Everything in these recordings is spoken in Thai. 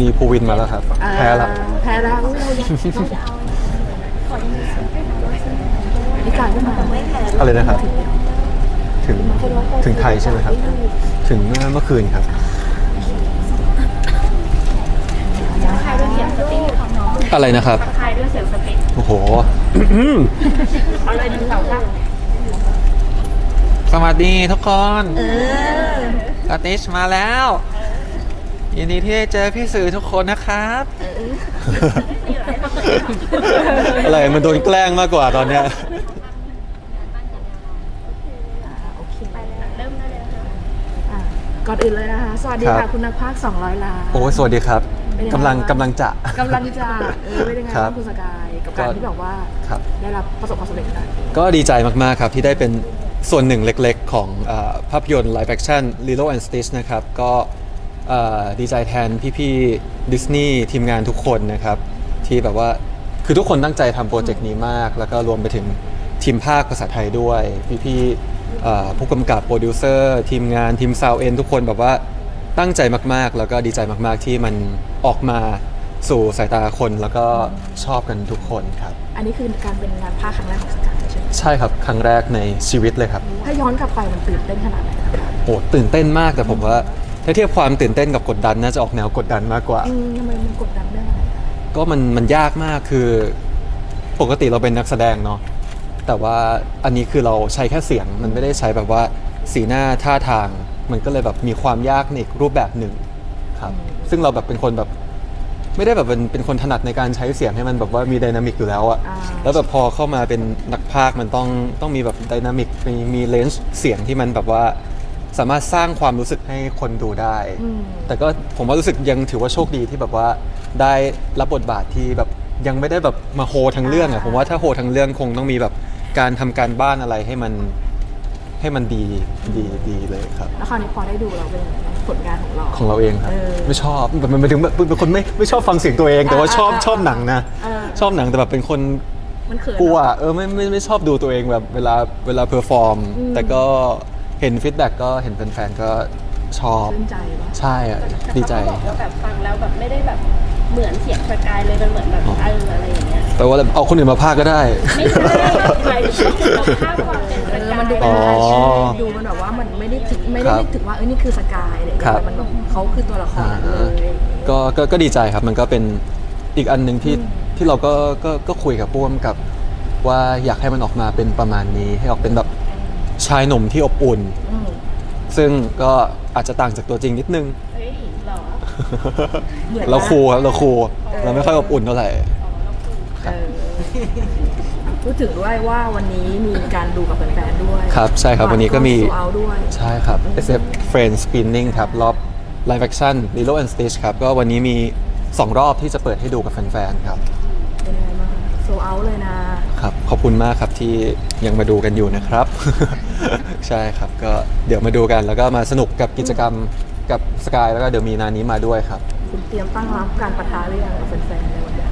มีภูวินมาแล้วครับแพ้ละ แพ้แล้วพี่การขึ้นมาอะไรนะครับ ถึงถึงไทยใช่ไหมครับ ถึงเมื่อเมื่อคืนครับใครด้วยเสียงสติ๊กของน้องอะไรนะครับใครด้วยเสียงสติ๊กโอ้โห เอาเลยหนึ่งสองสามสวัสดีทุกคนเออกติชมาแล้ว ยินดีที่ได้เจอพี่สื่อทุกคนนะครับ อะไรมันโดนแกล้งมากกว่าตอนเนี้ยเริ่มได้เลยนะคะอะก่อนอื่นเลยนะคะ สวัสดีครัค่ะบคุณนักพากย์200 ล้าน โอ้ยสวัสดีครับเป็นยังไงกำลังบ้าง กำลังจะ กำลังจะเออเป็นยังไงครับบ้างคุณสกายกับการก็ ที่แบบว่าครับ ได้รับประสบความสำเร็จได้ก็ดีใจมาก ๆ ครับ ที่ได้เป็นส่วนหนึ่งเล็ก ๆ ของเออภาพยนตร์ live action Lilo and Stitch นะครับ ก็เอ่อ ดีใจแทนพี่ๆดิสนีย์ทีมงานทุกคนนะครับ ที่แบบว่าคือทุกคนตั้งใจทำโปรเจกต์นี้มาก แล้วก็รวมไปถึงทีมภาคภาษาไทยด้วย พี่ๆเอ่อผู้กำกับโปรดิวเซอร์ทีมงานทีมซาวเอ็นทุกคนแบบว่าตั้งใจมากๆ แล้วก็ดีใจมากๆ ที่มันออกมาสู่สายตาคนแล้วก็ชอบกันทุกคนครับ อันนี้คือการเป็นงานภาคครั้งแรกของสกายใช่ไหมใช่ครับครั้งแรกในชีวิตเลยครับ ถ้าย้อนกลับไปมันตื่นเต้นขนาดไหนนะคะโอ้ตื่นเต้นมากแต่ผมว่า ถ้าเทียบความตื่นเต้นกับกดดันน่าจะออกแนวกดดันมากกว่า อืมทำไมมันกดดันเรื่องอะไรคะก็มันมันยากมากคือปกติเราเป็นนักแสดงเนาะแต่ว่าอันนี้คือเราใช้แค่เสียงมันไม่ได้ใช้แบบว่าสีหน้าท่าทาง มันก็เลยแบบมีความยากในอีกรูปแบบหนึ่งครับ ซึ่งเราแบบเป็นคนแบบ ไม่ได้แบบเป็นเป็นคนถนัดในการใช้เสียงให้มันแบบว่ามีไดนามิกอยู่แล้วอะอ่า แล้วแบบพอเข้ามาเป็นนักพากย์มันต้องต้องมีแบบไดนามิกมีมีเลนส์เสียงที่มันแบบว่า สามารถสร้างความรู้สึกให้คนดูได้ อืม แต่ก็ผมว่ารู้สึกยังถือว่าโชคดีที่แบบว่าได้รับบทบาทที่แบบยังไม่ได้แบบมาโฮทั้งเรื่องอะผมว่าถ้าโฮทั้งเรื่องคงต้องมีแบบการทำการบ้านอะไรให้มันให้มันดีดีดีเลยครับ แล้วคราวนี้พอได้ดูเราเป็นยังไงบ้างผลงานของเรา ของเราเองครับ เออไม่ชอบแบบมันเป็นถึงแบบเป็นคนไม่ไม่ชอบฟังเสียงตัวเอง แต่ว่าอ่าชอบอ่าชอบหนังนะเออ ชอบหนังแต่แบบเป็นคน มันเขินกลัวเนอะ เออไม่ไม่ไม่ชอบดูตัวเองแบบเวลาเวลาเพอร์ฟอร์ม อืม แต่ก็ เห็นฟีดแบ็กก็เห็นแฟนๆก็ชอบชื่นใจปะใช่อะดีใจ แต่เขาก็บอกว่าแบบฟังแล้วแบบไม่ได้แบบเหมือนเสียงสกายเลยมันเหมือนแบบเอออะไรอย่างเงี้ยแปลว่าเอาคนอื่นมาพากย์ก็ได้ ไม่ใช่หมายถึงว่าคุณภาพความเป็นสเออ กายมันดูเป็นอ๋ออาชีพดูมันแบบว่ามันไม่ได้ถึงไม่ได้ครับนึกถึงว่าเออนี่คือสกายอะไรอย่างครัเงี้บยมันแบบเขาคือตัวละครนั้นเลย ก็ก็ก็ดีใจครับ มันก็เป็นอีกอันหนึ่งที่ที่เราก็ก็ก็คุยกับพ่วมกับว่าอยากให้มันออกมาเป็นประมาณนี้ ให้ออกเป็นแบบ ชายหนุ่มที่อบอุ่น อืมซึ่งก็อาจจะต่างจากตัวจริงนิดนึง เฮ้ยหรอ เหมือนเราคูลครับเราคูลเออเราไม่ค่อยอบอุ่นเท่าไหร่ เออพูดถึงด้วยว่าวันนี้มีการดูกับแฟนๆด้วยครับใช่ครับวันนี้ก็มี เอาด้วย ใช่ครับ SF Friends Screening ครับ รอบ Live Action Lilo and Stitch ครับ ก็วันนี้มี 2 รอบที่จะเปิดให้ดูกับแฟนๆครับ เป็นยังไงบ้างโซเอาเลยนะ ครับ ขอบคุณมากครับที่ยังมาดูกันอยู่นะครับ ใช่ครับ ก็เดี๋ยวมาดูกัน แล้วก็มาสนุกกับกิจกรรมกับสกายแล้วก็เดี๋ยวมีนานี้มาด้วยครับ คุณเตรียมตั้งรับการปะทะหรือยังกับแฟนๆในวันนี้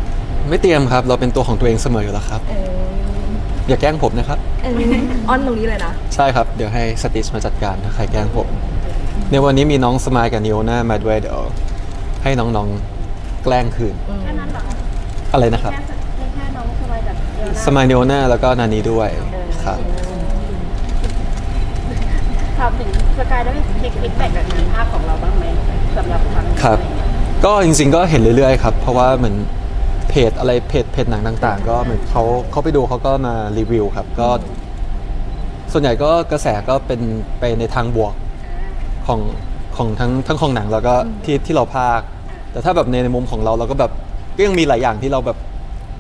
ไม่เตรียมครับ เราเป็นตัวของตัวเองเสมออยู่แล้วครับ เอออย่าแกล้งผมนะครับ เอออ้อนตรงนี้เลยนะ ใช่ครับ เดี๋ยวให้สติชมาจัดการถ้าใครแกล้งผม ในวันนี้มีน้องสมายกับนิโอน่ามาด้วยเดี๋ยวให้น้องๆแกล้งคืน แค่นั้นเหรออะไรนะครับ แค่แค่น้องสบายแบบเดียวนะสมายนิโอน่าแล้วก็นานีด้วยครับถามถึงสกายได้เช็คฟีดแบ็กแบบนี้ภาพของเราบ้างไหมสำหรับครั้งนี้ครับ ก็จริงๆก็เห็นเรื่อยๆครับ เพราะว่าเหมือนเพจอะไรเพจเพจหนังต่าง ๆ ก็เหมือนเขาเขาไปดูเขาก็มารีวิวครับ ก็ ส่วนใหญ่ก็กระแสก็เป็นไปในทางบวกของของทั้งทั้งของหนังแล้วก็ที่ที่เราพากย์แต่ถ้าแบบในในมุมของเราเราก็แบบก็ยังมีหลายอย่างที่เราแบบ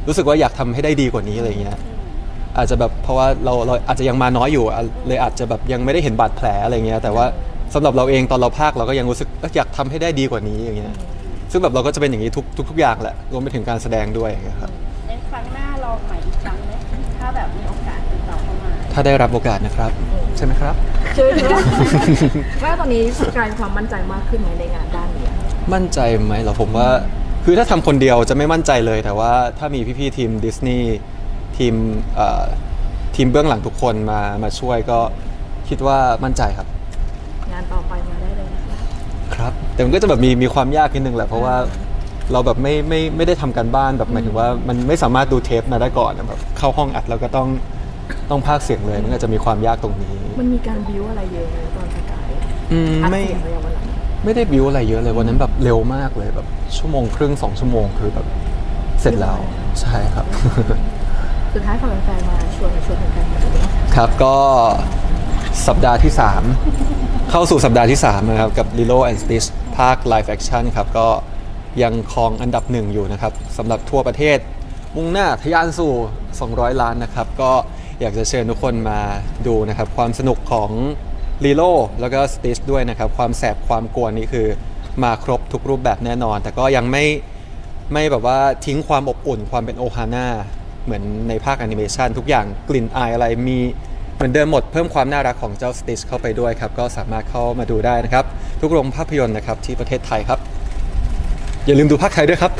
รู้สึกว่าอยากทำให้ได้ดีกว่านี้อะไรเงี้ย อาจจะแบบเพราะว่าเราเราอาจจะยังมาน้อยอยู่อะเลยอาจจะแบบยังไม่ได้เห็นบาดแผลอะไรเงี้ยแต่ว่าสำหรับเราเองตอนเราพากย์เราก็ยังรู้สึกเอ้ยอยากทำให้ได้ดีกว่านี้อย่างเงี้ยซึ่งแบบเราก็จะเป็นอย่างนี้ทุกทุกทุกอย่างแหละรวมไปถึงการแสดงด้วยอย่างเงี้ยครับในครั้งหน้าลองใหม่อีกครั้งไหมถ้าแบบมีโอกาสติดต่อเข้ามาถ้าได้รับโอกาสนะครับ ใช่ไหมครับใช่ไหมคะว่าตอนนี้สกายมีความมั่นใจมากขึ้นไหมในงานด้านนี้อะมั่นใจไหมเหรอผมว่า คือถ้าทำคนเดียวจะไม่มั่นใจเลย แต่ว่าถ้ามีพี่ๆทีมดิสนีย์ ทีมเอ่อทีมเบื้องหลังทุกคนมามาช่วยก็คิดว่ามั่นใจครับ งานต่อไปมาได้เลยนะคะ ครับ แต่มันก็จะแบบมีมีความยากนิดนึงแหละเพราะว่าเราแบบไม่ไม่ไม่ได้ทำการบ้านแบบหมายถึงว่ามันไม่สามารถดูเทปมาได้ก่อนอะแบบเข้าห้องอัดแล้วก็ต้องต้องพากย์เสียงเลย มันก็จะมีความยากตรงนี้มันมีการบิวอะไรเยอะไหมตอนสกายอืมอัดไม่ เสียงไปยังวันหลังไม่ได้บิวอะไรเยอะเลยวันนั้นแบบเร็วมากเลยแบบชั่วโมงครึ่งสองชั่วโมงคือแบบเสร็จแล้วใช่ครับ สุดท้ายฝากแฟนๆมาชวนชวนแฟนๆมาดูนะครับก็สัปดาห์ที่ 3 เข้าสู่สัปดาห์ที่ 3 นะครับ กับ Lilo and Stitch ภาค Live Action ครับ ก็ยังครองอันดับหนึ่งอยู่นะครับสำหรับทั่วประเทศ มุ่งหน้าทะยานสู่ 200 ล้านนะครับ ก็อยากจะเชิญทุกคนมาดูนะครับ ความสนุกของ Lilo แล้วก็ Stitch ด้วยนะครับ ความแสบความกวนนี่คือมาครบทุกรูปแบบแน่นอน แต่ก็ยังไม่ไม่แบบว่าทิ้งความอบอุ่นความเป็นโอฮาน่า เหมือนในภาคแอนิเมชันทุกอย่างกลิ่นอายอะไรมีเหมือนเดิมหมดเพิ่มความน่ารักของเจ้าสติชเข้าไปด้วยครับ ก็สามารถเข้ามาดูได้นะครับ ทุกโรงภาพยนตร์นะครับที่ประเทศไทยครับ อย่าลืมดูภาคไทยด้วยครับ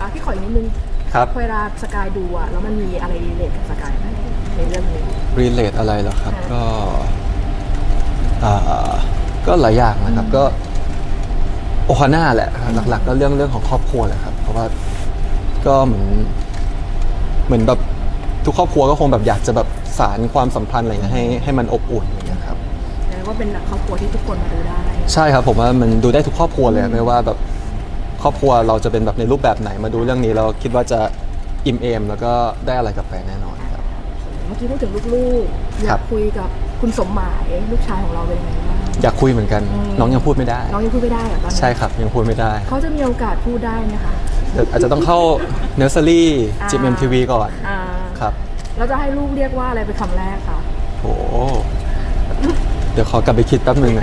อะพี่ขออีกนิดนึงครับ เวลาสกายดูอะแล้วมันมีอะไรรีเลทกับสกายไหมในเรื่องนี้ รีเลทอะไรเหรอครับค่ะก็อ่าก็หลายอย่างนะครับก็โอฮาน่าแหละ หลักๆ ก็เรื่องเรื่องของครอบครัวแหละครับ เพราะว่า ก็เหมือนเหมือนแบบทุกครอบครัวก็คงแบบอยากจะแบบสารความสัมพันธ์อะไรเงี้ยให้ให้มันอบอุ่นอย่างเงี้ยครับแล้วก็เป็นหนังครอบครัวที่ทุกคนมาดูได้ ใช่ครับ ผมว่ามันดูได้ทุกครอบครัวเลยไม่ว่าแบบครอบครัวเราจะเป็นแบบในรูปแบบไหนมาดูเรื่องนี้เราคิดว่าจะอิ่มเอมแล้วก็ได้อะไรกลับไปแน่นอนครับ เมื่อกี้พูดถึงลูกๆอครัยากบ คุยกับคุณสมหมายลูกชายของเราเป็นยังไงบ้าง อยากคุยเหมือนกัน อืม น้องยังพูดไม่ได้ น้องยังพูดไม่ได้เหรอตอนนี้ใช่ครับยังพูดไม่ได้ เขาจะมีโอกาสพูดได้ไหมคะ เดี๋ยวอาจจะต้องเข้าเนอร์เซอรี่จิมเอ็มทีวีก่อนอ่าครับเราจะให้ลูกเรียกว่าอะไรเป็นคำแรกคะโอ้เดี๋ยวขอกลับไปคิดแป๊บนึงนะ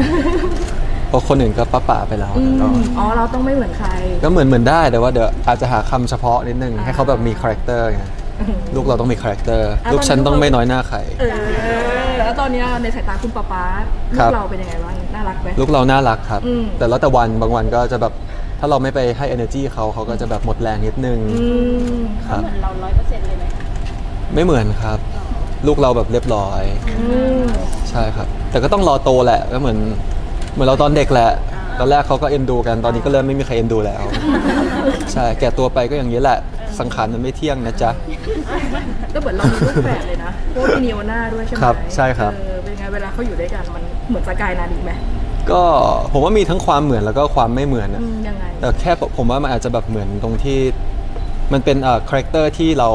เพราะคนอื่นก็ป้าป่าไปแล้วอืมก็อ๋อ เราต้องไม่เหมือนใคร ก็เหมือนเหมือนได้แต่ว่าเดี๋ยวอาจจะหาคำเฉพาะนิดนึง ให้เขาแบบมีคาแรคเตอร์ไงลูกเราต้องมีคาแรคเตอร์อะ ลูกฉันตอนนี้ต้องไม่น้อยหน้าใคร เออ แล้วตอนนี้ในสายตาคุณป๊าป๊าลูครักบ เราเป็นยังไงบ้าง น่ารักไหม ลูกเราน่ารักครับ อืม แต่แล้วแต่วันบางวันก็จะแบบถ้าเราไม่ไปให้ energy เขาเขาก็จะแบบหมดแรงนิดนึง อืมครับเหมือนเราร้อยเปอร์เซ็นต์เลยไหมไม่เหมือนครับ ลูกเราแบบเรียบร้อย อืมใช่ครับ แต่ก็ต้องรอโตแหละก็เหมือน เหมือนเราตอนเด็กแหละตอนแรกเขาก็เอ็นดูกันตอนนี้ก็เริ่มไม่มีใครเอ็นดูแล้ว ใช่ แก่ตัวไปก็อย่างนี้แหละ สังขารมันไม่เที่ยงนะจ๊ะ ก็เหมือนเรามีลูกแฝดเลยนะเพราะว่ามีนีโอน่าด้วยใช่ไหมครับใช่ครับ เออเป็นไงเวลาเขาอยู่ด้วยกันมันเหมือนสกายนาดีไหม ก็ผมว่ามีทั้งความเหมือนแล้วก็ความไม่เหมือนนะอืมยังไง แต่แค่ผมว่ามันอาจจะแบบเหมือนตรงที่ มันเป็นเอ่อคาแรคเตอร์ที่เรา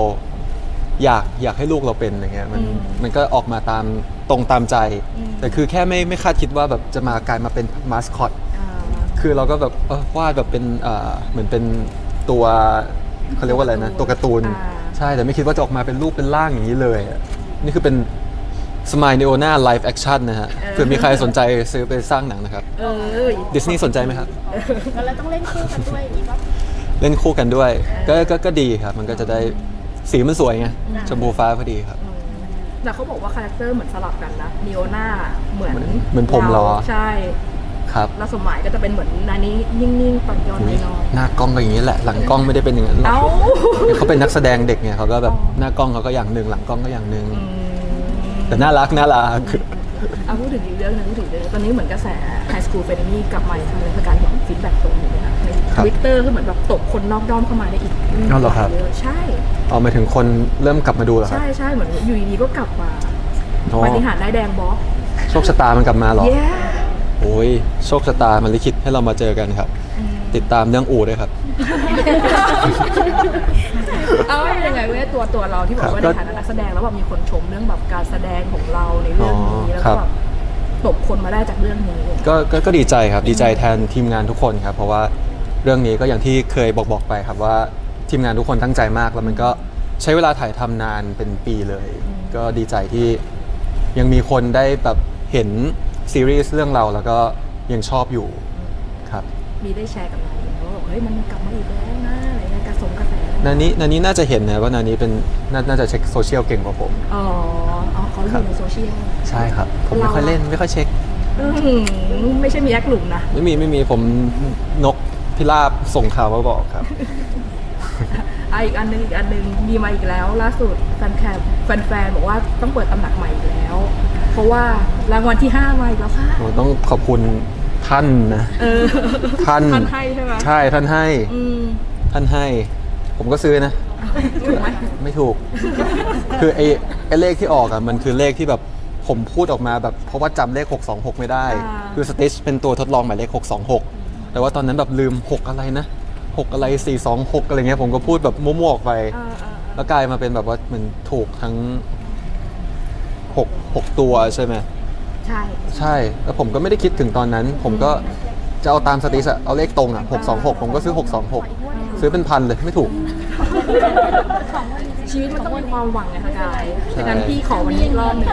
อยากอยากให้ลูกเราเป็นอย่างเงี้ยมันอืมมันก็ออกมาตามตรงตามใจ อืม แต่คือแค่ไม่ไม่คาดคิดว่าแบบจะมากลายมาเป็นมาสคอต อ่า คือเราก็แบบเออวาดแบบเป็นเอ่อเหมือนเป็นตัวเขาเรียกว่าอะไรนะ ตัวการ์ตูน อ่า ใช่แต่ไม่คิดว่าจะออกมาเป็นรูปเป็นร่างอย่างนี้เลยอะนี่คือเป็น สมายเนโอนาไลฟ์แอคชั่นนะฮะเผื่อมีใครสนใจซื้อไปสร้างหนังนะครับเออดิสนีย์สนใจไหมครับ แล้วเราต้องเล่นคู่กันด้วยอย่างนี้ป่ะเล่นคู่กันด้วย ก็ก็ก็ดีครับ มันก็จะได้สีมันสวยไงชมพูฟ้าพอดีครับอืมแต่เขาบอกว่าคาแรคเตอร์เหมือนสลับกันนะนีโอน่าเหมือนเหมือนผมเหรอ ใช่ครับแล้วสมหมายก็จะเป็นเหมือนนานี้นิ่งๆตอนย้อนอุ๊ยน้อยหน้ากล้องก็อย่างนี้แหละ หลังกล้องไม่ได้เป็นอย่างนั้นหรๆอกเอ้าเขาเป็นนักแสดงเด็กไงเขาก็แบบอ๋อหน้ากล้องเขาก็อย่างหนึ่งหลังกล้องก็อย่างหนึ่งอืม แต่น่ารักน่ารัก เอาพูดถึงอีกเรื่องหนึงพูดถึงเรื่องตอนนี้เหมือนกระแสไฮสคูลเฟนนี่กลับมาอีกครั้งหนึงคือการเห็นฟีดแบ็กตรงนี้นะคะในครัทบวิตเตอร์คือเหมือนแบบตกคนนอกด้อมเข้ามาได้อีกอ้าวเหรอครับเยอะใช่เอาหมายถึงคนเริ่มกลับมาดูเหรอครับใช่ใช่เหมือนอยู่ดีๆก็กลับมาอ๋อปาฏิหารย์ได้ายแดงบอสโชคชะตามันกลับมาเหรอ เย้โอ้ยโชคชะตามันลิขิตให้เรามาเจอกันครับ ติดตามเรื่องอู่ด้วยครับ เอาว่ายังไงเว้ยตัวตัวเราที่บอกว่าครัในบฐานะนักแสดงแล้วแบบมีคนชมเรื่องแบบการแสดงของเราในเรื่องนี้อ๋อแล้วครัก็บแบบตกคนมาได้จากเรื่องนี้ ก็ก็ก็ดีใจครับดีใจแทนทีมงานทุกคนครับ เพราะว่าเรื่องนี้ก็อย่างที่เคยบอกบอกไปครับว่าทีมงานทุกคนตั้งใจมาก แล้วมันก็ใช้เวลาถ่ายทำนานเป็นปีเลย ก็ดีใจที่ยังมีคนได้แบบเห็นซีรีส์เรื่องเราแล้วก็ยังชอบอยู่ครับ มีได้แชร์กับนายว่าบอก เฮ้ยมันกลับมาอีกแล้วนะอะไรเงี้ยกระสงกระแสนานี้นานี้น่าจะเห็นนะว่านานี้เป็นนาน่าจะเช็คโซเชียลเก่งกว่าผม อ๋ออ๋อเขาอยู่ในโซเชียล ใช่ครับ ผมไม่ค่อยเล่นไม่ค่อยเช็คอื้อหือไม่ใช่มีแอคหลุมนะไม่มีไม่มีผมนกพิราบส่งข่าวมาบอกครับ อะอีกอันหนึงอีกอันหนึงมีมาอีกแล้ว ล่าสุดแฟนแคปแฟนๆบอกว่าต้องเปิดตำหนักใหม่อีกแล้ว เพราะว่ารางวัลที่ห้ามาอีกแล้วค่ะ ผมต้องขอบคุณ ท่านนะเออท่านท่านให้ใช่ไหมใช่ท่านให้ อืมท่านให้ ผมก็ซื้อนะ ถูกไหมไม่ถูก คือไอ้ไอ้เลขที่ออกอะมันคือเลขที่แบบผมพูดออกมาแบบเพราะว่าจำเลข 626 ไม่ได้ คือสติชเป็นตัวทดลองหมายเลข 626 แต่ว่าตอนนั้นแบบลืม 6 อะไรนะ 6 อะไร 426 อะไรเงี้ยผมก็พูดแบบมั่วๆออกไป เออเออแล้วกลายมาเป็นแบบว่าเหมันถูกทั้ง 6 6 ตัวใช่ไหม ใช่ ใช่แล้วผมก็ไม่ได้คิดถึงตอนนั้น ผมก็จะเอาตามสติสอะเอาเลขตรงอะ626 ผมก็ซื้อ 626 ซื้อเป็นพันเลยไม่ถูก ชีวิตมันต้องมีความหวังไงคะกายใช่ ดังนั้นพี่ขอวันนี้อีกรอบหนึ่ง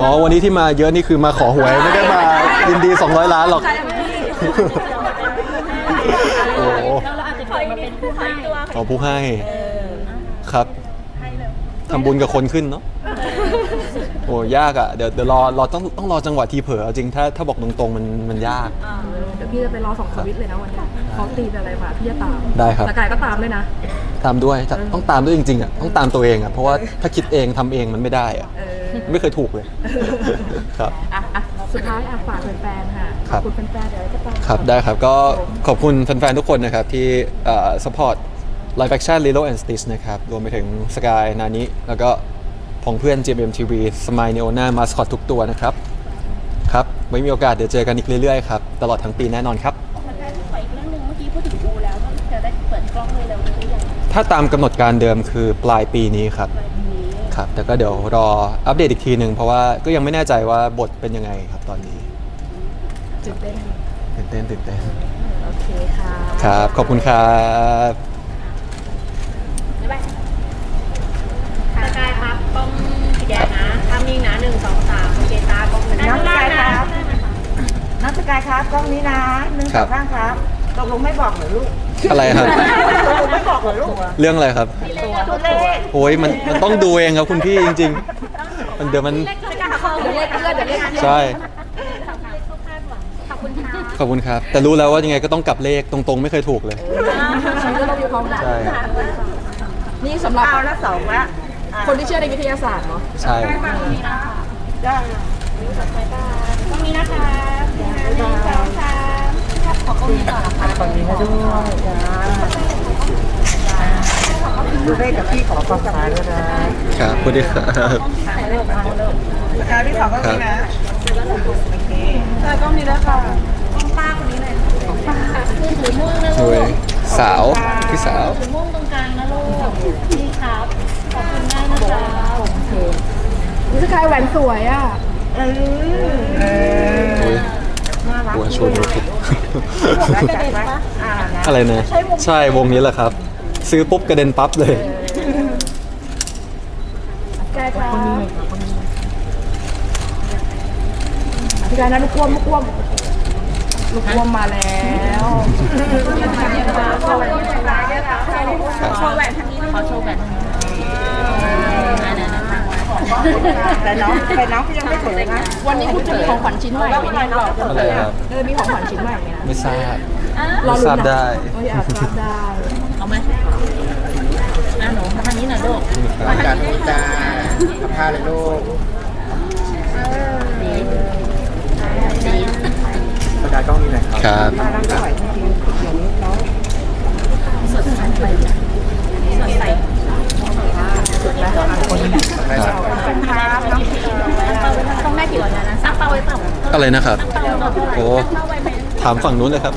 อ๋อวันนี้ที่มาเยอะนี่คือมาขอหวยไม่ได้มายินดี 200 ล้านหรอกใช่ไหมพี่โอ้โหแล้วเราอาจจะเกิดมาเป็นผู้ให้ตัวขอผู้ให้ครับทำบุญกับคนขึ้นเนาะโอ้ยากอะเดี๋ยวเดี๋ยวรอรอต้องต้องรอจังหวะทีเผลอเอาจริงถ้าถ้าบอกตรงๆมันมันยากเดี๋ยวพี่จะไปรอสองสวิตช์เลยนะวันนี้เขาตีเป็นอะไรมาพี่จะตามได้ครับแต่กายก็ตามด้วยนะ ตามด้วยถ้าต้องตามด้วยจริงๆอะต้องตามตัวเองอะเพราะว่าถ้าคิดเองทำเองมันไม่ได้อะเออ ไม่เคยถูกเลยครับ อะอะสุดท้ายอะฝากแฟนๆค่ะคขรัอบบคุณแฟนๆเดี๋ยวจะตาม ครับ ได้ครับ ก็ขอบคุณแฟนๆ ทุกคนนะครับ ที่เอ่อ support live action Lilo and Stitch นะครับ รวมไปถึงสกายนานิแล้วก็ พองเพื่อน JMTV สมายเนโอนามาสคอตทุกตัวนะครับ ครับ ไว้มีโอกาสเดี๋ยวเจอกันอีกเรื่อยๆครับ ตลอดทั้งปีแน่นอนครับ มันได้ขออีกเรื่องหนึ่งเมื่อกี้พูดถึงดูแล้วว่าจะได้เปิดกล้องเลยแล้วหรือยังถ้าตามกำหนดการเดิมคือปลายปีนี้ครับ ปลายปีนี้ครับ แต่ก็เดี๋ยวรออัปเดตอีกทีหนึ่งเพราะว่าก็ยังไม่แน่ใจว่าบทเป็นยังไงครับตอนนี้ตื่นเต้นตื่นเต้นตื่นเต้นโอเคค่ะ ครับ ขอบคุณครับ บ๊ายบายสกายครับกล้องสีแดงนะทำนิ่งนะหนึ่งสองสามโอเคตากล้องหนึ่ง น้องสกายครับ นั กสกายครับกล้องนี้นะหนึ่งครัสอบงข้างครับตกลงไม่บอกเหรอลูกอะไรครับ ตกลงไม่บอกเหรอลูกเรื่องอะไรครับ ตัวเลขโอ้ยมันมันต้องดูเองครับคุณพี่จริง ๆ มันเดี๋ยวมันเดี๋ยวเรียกเพื่อนเดี๋ยวเรียกเพื่อนใช่ขอบคุณค่ะขอบคุณครับ แต่รู้แล้วว่ายังไงก็ต้องกลับเลขตรงๆ ไม่เคยถูกเลยชีวิตก็ต้องมีความหวังใช่นี่สำหรับเอาละสองละอะคนที่เชื่อในวิทยาศาสตร์เนาะใช่ ได้ตรงนี้นะคะ หนึ่งสามขอกล้องนี้ก่อนะคะฝั่งนี้นะด้วยจ้าดูเลขกับพี่ขอความสบายด้วยนะครับสวัสดีครับสกายพี่ขอกล้องนี้นะโอเคสกายกล้องนี้นะคะคือถือม่วงนะลูยกสาวพี่สาวถือม่วงตรงกลางนะลูกนี่ครับขอบคุณมากนะครับนี่สกายแหวนสวยอะเออ เออโอ้ยน่ารักหัวชวนหัวคิดแล้วจัดไว้อ่านะอะไรนะใช่วงนี้แหละครับ ซื้อปุ๊บกระเด็นปั๊บเลยแกครับพี่กายนะลูกควมลูกควมลูกควมมาแล้วโชว์แหวนทางนี้ขอโชว์แหวนทางนี้ แต่น้องแต่น้องก็ยังไม่เผยนะวันนี้คุณจะมีของขวัญชิ้นใหม่ไหมเนี่ยอะไรครับ เออมีของขวัญชิ้นใหม่ไหมนะไม่ทราบรอไม่ลุ้ทราบนนะได้โอ้ยอยากทราบได้เอาไหมอะหนูมาทางนี้หน่อยลูกครับการพูดจาทำท่าเลยลูกดีดีประกาศกล้องนี้หน่อยครับครับมาน้ำสวยจริงๆเดี๋ยวนี้น้องสดใสสดใส ต้องได้กี่ร้อยนะสร้างเป้าไว้เปล่าอะไรนะครับเป้าไว้เปล่าโอ้ ถามฝั่งนู้นเลยครับ